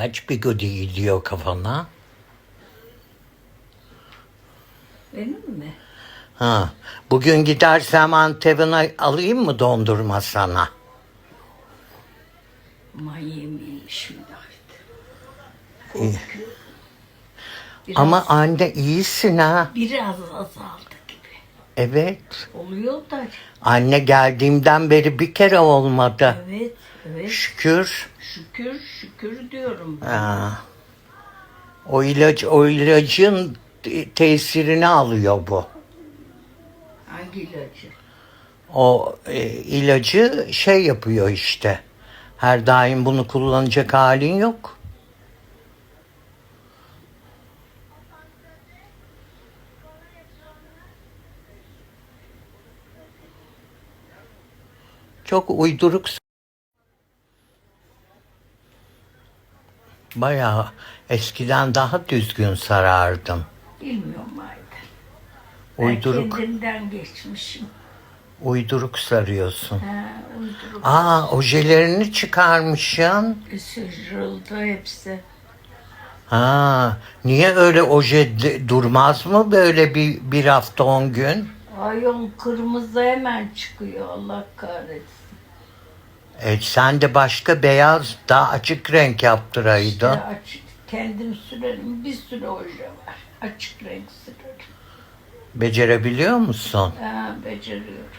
Kaç bigodi gidiyor kafana? Benim mi? Ha. Bugün gidersem Antep'ine alayım mı dondurma sana? Korkuyorum. Biraz, Ama anne iyisin ha. biraz azaldı. Evet. Oluyor da Anne geldiğimden beri bir kere olmadı. evet evet Şükür. şükür şükür diyorum. Ha. O ilaç, o ilacın te- tesirini alıyor bu. Hangi ilacı? O e, ilacı şey yapıyor işte. Her daim bunu kullanacak halin yok. Çok uyduruk. Bayağı eskiden daha düzgün sarardın. Bilmiyorum. Ben Uyduruk, kendimden geçmişim. uyduruk sarıyorsun. Ha, uyduruk. Aa, ojelerini çıkarmışsın. Sıyrıldı hepsi. Ha, niye öyle oje durmaz mı böyle bir, bir hafta on gün? Ayol kırmızı hemen çıkıyor Allah kahretsin. E, sen de başka beyaz daha açık renk yaptıraydın. İşte açık, kendim sürerim. Bir sürü oje var. Açık renk sürerim. Becerebiliyor musun? Ha, beceriyorum.